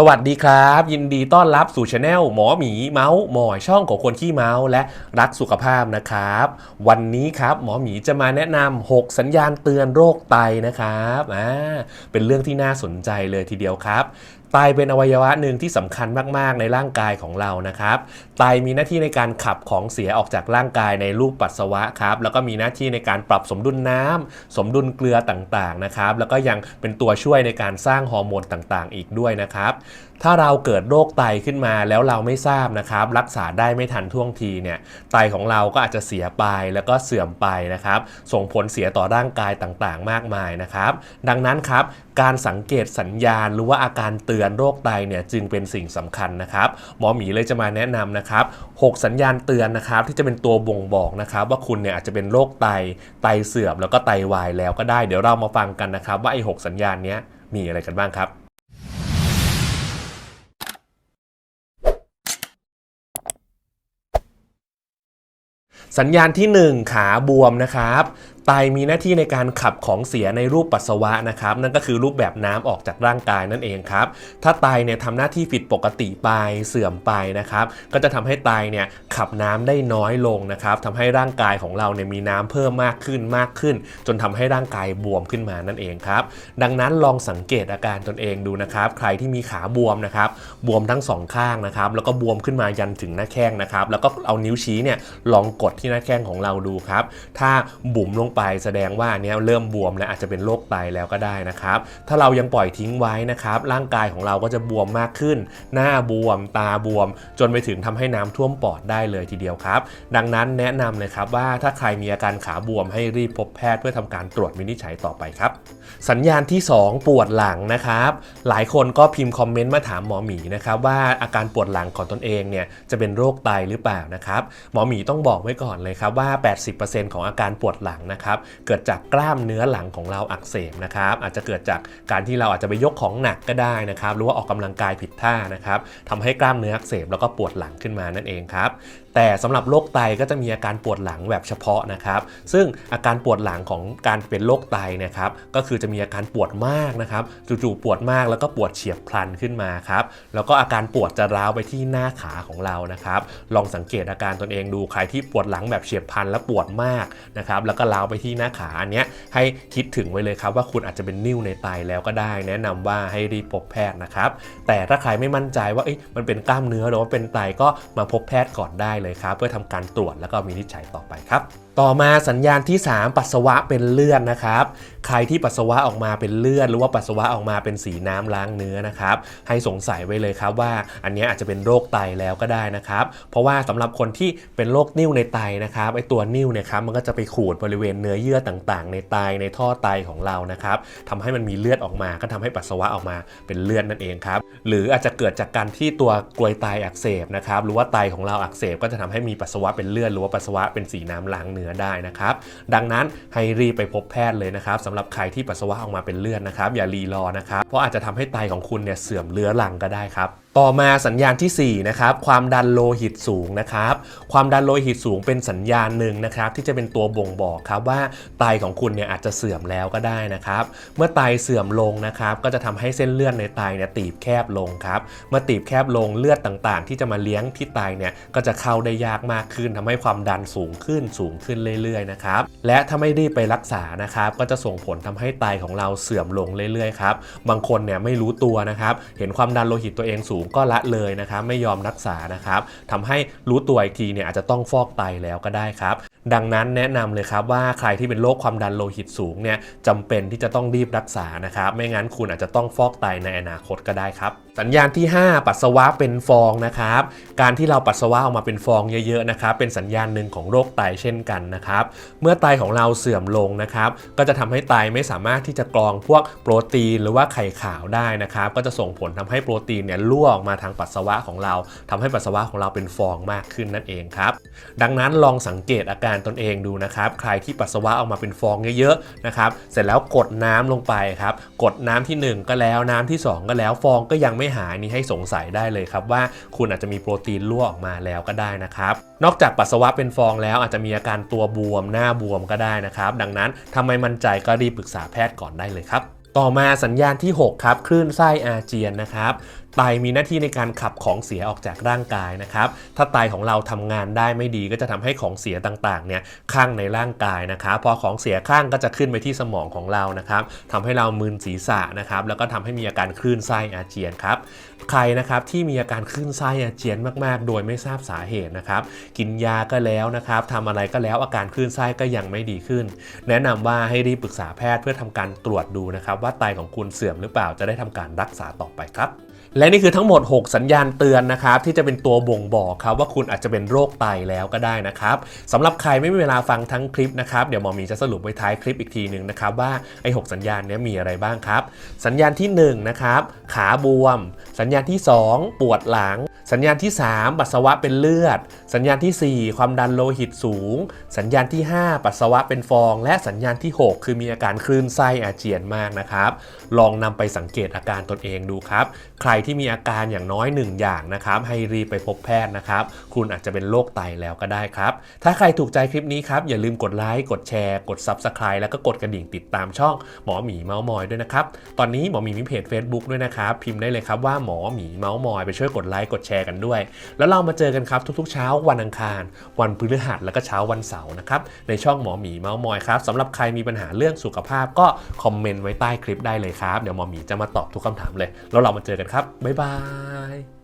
สวัสดีครับ ยินดีต้อนรับสู่ช anel หมอหมีเมาส์หมอยช่องของคนขี้เมาส์และรักสุขภาพนะครับ วันนี้ครับหมอหมีจะมาแนะนำ6สัญญาณเตือนโรคไตนะครับอ่าเป็นเรื่องที่น่าสนใจเลยทีเดียวครับไตเป็นอวัยวะหนึ่งที่สำคัญมาก ๆ ในร่างกายของเรานะครับ ไตมีหน้าที่ในการขับของเสียออกจากร่างกายในรูปปัสสาวะครับ แล้วก็มีหน้าที่ในการปรับสมดุลน้ำสมดุลเกลือต่าง ๆ นะครับ แล้วก็ยังเป็นตัวช่วยในการสร้างฮอร์โมนต่าง ๆ อีกด้วยนะครับถ้าเราเกิดโรคไตขึ้นมาแล้วเราไม่ทราบนะครับ รักษาได้ไม่ทันท่วงทีเนี่ยไตของเราก็อาจจะเสียไปแล้วก็เสื่อมไปนะครับ ส่งผลเสียต่อร่างกายต่างๆ มากมายนะครับ ดังนั้นครับ การสังเกตสัญญาณ หรือว่าอาการเตือนโรคไตเนี่ยจึงเป็นสิ่งสำคัญนะครับ หมอหมีเลยจะมาแนะนำนะครับ 6 สัญญาณเตือนนะครับ ที่จะเป็นตัวบ่งบอกนะครับ ว่าคุณเนี่ยอาจจะเป็นโรคไตไตเสื่อมแล้วก็ไตวายแล้วก็ได้เดี๋ยวเรามาฟังกันนะครับ ว่าไอ้หกสัญญาณเนี้ยมีอะไรกันบ้างครับ สัญญาณที่ 1 ขาบวมนะครับ ไตมีหน้าที่ในการขับของเสียในรูปปัสสาวะนะครับ นั่นก็คือรูปแบบน้ำออกจากร่างกายนั่นเองครับ ถ้าไตเนี่ยทำหน้าที่ผิดปกติไปเสื่อมไปนะครับ ก็จะทำให้ไตเนี่ยขับน้ำได้น้อยลงนะครับทำให้ร่างกายของเราเนี่ยมีน้ำเพิ่มมากขึ้นมากขึ้น จนทำให้ร่างกายบวมขึ้นมานั่นเองครับ ดังนั้นลองสังเกตอาการตนเองดูนะครับ ใครที่มีขาบวมนะครับบวมทั้งสองข้างนะครับแล้วก็บวมขึ้นมายันถึงหน้าแข้งนะครับ แล้วก็เอานิ้วชี้เนี่ยลองกดที่หน้าแข้งของเราดูครับ ถ้าบุ๋มลงไปแสดงว่าเนี้ยเริ่มบวมและอาจจะเป็นโรคไตแล้วก็ได้นะครับ ถ้าเรายังปล่อยทิ้งไว้นะครับ ร่างกายของเราก็จะบวมมากขึ้น หน้าบวม ตาบวม จนไปถึงทำให้น้ำท่วมปอดได้เลยทีเดียวครับ ดังนั้นแนะนำเลยครับว่าถ้าใครมีอาการขาบวมให้รีบพบแพทย์เพื่อทำการตรวจวินิจฉัยต่อไปครับ สัญญาณที่ 2 ปวดหลังนะครับ หลายคนก็พิมพ์คอมเมนต์มาถามหมอหมีนะครับว่าอาการปวดหลังของตนเองเนี่ยจะเป็นโรคไตหรือเปล่านะครับ หมอหมีต้องบอกไว้ก่อนเลยครับว่า 80%ของอาการปวดหลังนะครับเกิดจากกล้ามเนื้อหลังของเราอักเสบนะครับอาจจะเกิดจากการที่เราอาจจะไปยกของหนักก็ได้นะครับหรือว่าออกกำลังกายผิดท่านะครับทำให้กล้ามเนื้ออักเสบแล้วก็ปวดหลังขึ้นมานั่นเองครับแต่สำหรับโรคไตก็จะมีอาการปวดหลังแบบเฉพาะนะครับ ซึ่งอาการปวดหลังของการเป็นโรคไตนะครับก็คือจะมีอาการปวดมากนะครับจู่ๆปวดมากแล้วก็ปวดเฉียบพลันขึ้นมาครับแล้วก็อาการปวดจะร้าวไปที่หน้าขาของเรานะครับ ลองสังเกตอาการตนเองดูใครที่ปวดหลังแบบเฉียบพลันและปวดมากนะครับแล้วก็ร้าวไปที่หน้าขาอันเนี้ยให้คิดถึงไว้เลยครับว่าคุณอาจจะเป็นนิ่วในไตแล้วก็ได้ แนะนำว่าให้รีบพบแพทย์นะครับ แต่ถ้าใครไม่มั่นใจว่ามันเป็นกล้ามเนื้อหรือว่าเป็นไตก็มาพบแพทย์ก่อนได้เลยครับ เพื่อทำการตรวจแล้วก็มีนิจฉัยต่อไปครับ ต่อมาสัญญาณที่ 3 ปัสสาวะเป็นเลือดนะครับ ใครที่ปัสสาวะออกมาเป็นเลือด หรือว่าปัสสาวะออกมาเป็นสีน้ำล้างเนื้อนะครับ ให้สงสัยไว้เลยครับว่า อันนี้อาจจะเป็นโรคไตแล้วก็ได้นะครับ เพราะว่าสำหรับคนที่เป็นโรคนิ่วในไตนะครับไอตัวนิ่วเนี่ยครับมันก็จะไปขูดบริเวณเนื้อเยื่อต่างๆ ในไตในท่อไตของเรานะครับทำให้มันมีเลือดออกมา ก็ทำให้ปัสสาวะออกมาเป็นเลือดนั่นเองครับหรืออาจจะเกิดจากการที่ตัวกลวยไตอักเสบนะครับหรือว่าไตของเราอักเสบก็จะทำให้มีปัสสาวะเป็นเลือดหรือว่าปัสสาวะเป็นสีน้ำล้างเนื้อได้นะครับ ดังนั้นให้รีบไปพบแพทย์เลยนะครับสำหรับใครที่ปัสสาวะออกมาเป็นเลือดนะครับ อย่ารีรอนะครับ เพราะอาจจะทำให้ไตของคุณเนี่ยเสื่อมเรื้อรังก็ได้ครับต่อมาสัญญาณที่ 4 นะครับ ความดันโลหิตสูงนะครับ ความดันโลหิตสูงเป็นสัญญาณหนึ่งนะครับ ที่จะเป็นตัวบ่งบอกครับว่าไตของคุณเนี่ยอาจจะเสื่อมแล้วก็ได้นะครับ เมื่อไตเสื่อมลงนะครับ ก็จะทำให้เส้นเลือดในไตเนี่ยตีบแคบลงครับเมื่อตีบแคบลงเลือดต่างๆ ที่จะมาเลี้ยงที่ไตเนี่ยก็จะเข้าได้ยากมากขึ้นทำให้ความดันสูงขึ้นสูงขึ้นเรื่อยๆนะครับและถ้าไม่รีบไปรักษานะครับ ก็จะส่งผลทำให้ไตของเราเสื่อมลงเรื่อยๆครับบางคนเนี่ยไม่รู้ตัวนะครับเห็นความดันโลหิตตัวเองสูงก็ละเลยนะครับไม่ยอมรักษานะครับทำให้รู้ตัวอีกทีเนี่ยอาจจะต้องฟอกไตแล้วก็ได้ครับดังนั้นแนะนำเลยครับว่าใครที่เป็นโรคความดันโลหิตสูงเนี่ยจำเป็นที่จะต้องรีบรักษานะครับ ไม่งั้นคุณอาจจะต้องฟอกไตในอนาคตก็ได้ครับ สัญญาณที่ 5 ปัสสาวะเป็นฟองนะครับ การที่เราปัสสาวะออกมาเป็นฟองเยอะๆนะครับ เป็นสัญญาณหนึ่งของโรคไตเช่นกันนะครับ เมื่อไตของเราเสื่อมลงนะครับ ก็จะทำให้ไตไม่สามารถที่จะกรองพวกโปรตีนหรือว่าไข่ขาวได้นะครับ ก็จะส่งผลทำให้โปรตีนเนี่ยรั่วออกมาทางปัสสาวะของเราทำให้ปัสสาวะของเราเป็นฟองมากขึ้นนั่นเองครับ ดังนั้นลองสังเกตอาการตนเองดูนะครับ ใครที่ปัสสาวะออกมาเป็นฟองเยอะๆนะครับ เสร็จแล้วกดน้ำลงไปครับ กดน้ำที่ 1 ก็แล้วน้ำที่ 2 ก็แล้วฟองก็ยังไม่หายนี่ให้สงสัยได้เลยครับว่าคุณอาจจะมีโปรตีนรั่วออกมาแล้วก็ได้นะครับ นอกจากปัสสาวะเป็นฟองแล้วอาจจะมีอาการตัวบวมหน้าบวมก็ได้นะครับ ดังนั้นทำไมมั่นใจก็รีบปรึกษาแพทย์ก่อนได้เลยครับต่อมาสัญญาณที่ 6 ครับ คลื่นไส้อาเจียนนะครับ ไตมีหน้าที่ในการขับของเสียออกจากร่างกายนะครับ ถ้าไตของเราทำงานได้ไม่ดีก็จะทำให้ของเสียต่างๆเนี่ยข้างในร่างกายนะครับ พอของเสียข้างก็จะขึ้นไปที่สมองของเรานะครับทำให้เรามึนศีรษะนะครับ แล้วก็ทำให้มีอาการคลื่นไส้อาเจียนครับ ใครนะครับที่มีอาการคลื่นไส้อาเจียนมาก ๆ โดยไม่ทราบสาเหตุนะครับ กินยาก็แล้วนะครับทำอะไรก็แล้วอาการคลื่นไส้ก็ยังไม่ดีขึ้น แนะนำว่าให้รีบปรึกษาแพทย์เพื่อทำการตรวจดูนะครับ ว่าไตของคุณเสื่อมหรือเปล่าจะได้ทำการรักษาต่อไปครับ และนี่คือทั้งหมด 6 สัญญาณเตือนนะครับที่จะเป็นตัวบ่งบอกครับว่าคุณอาจจะเป็นโรคไตแล้วก็ได้นะครับสำหรับใครไม่มีเวลาฟังทั้งคลิปนะครับเดี๋ยวหมอมีจะสรุปไว้ท้ายคลิปอีกทีหนึ่งนะครับว่าไอ้หสัญญาณนี้มีอะไรบ้างครับ สัญญาณที่1นะครับขาบวม สัญญาณที่ 2 ปวดหลัง สัญญาณที่ 3 ปัสสาวะเป็นเลือด สัญญาณทีสี่4 ความดันโลหิตสูง สัญญาณที่ 5 ปัสสาวะเป็นฟอง และสัญญาณที่ 6 คือมีอาการคลื่นไส้อาเจียนมากนะครับลองนำไปสังเกตอาการตนเองดูครับ ใครที่มีอาการอย่างน้อย 1 อย่างนะครับให้รีบไปพบแพทย์นะครับ คุณอาจจะเป็นโรคไตแล้วก็ได้ครับ ถ้าใครถูกใจคลิปนี้ครับ อย่าลืมกดไลค์กดแชร์กด Subscribe แล้วก็กดกระดิ่งติดตามช่องหมอหมีเมาส์มอยด้วยนะครับ ตอนนี้หมอหมีมีเพจ Facebook ด้วยนะครับ พิมพ์ได้เลยครับว่าหมอหมีเมาส์มอยไปช่วยกดไลค์กดแชร์กันด้วย แล้วเรามาเจอกันครับทุกๆ เช้าวันอังคาร วันพฤหัสแล้วก็เช้าวันเสาร์นะครับในช่องหมอหมีเมาส์มอยครับสำหรับใครมีปัญหาเรื่องสุขภาพก็คอมเมนต์ไว้ใต้คลิปได้เลยครับเดี๋ยวหมอหมีจะมาตอบทุกคำถามเลย แล้วเรามาเจอกันครับบ๊ายบาย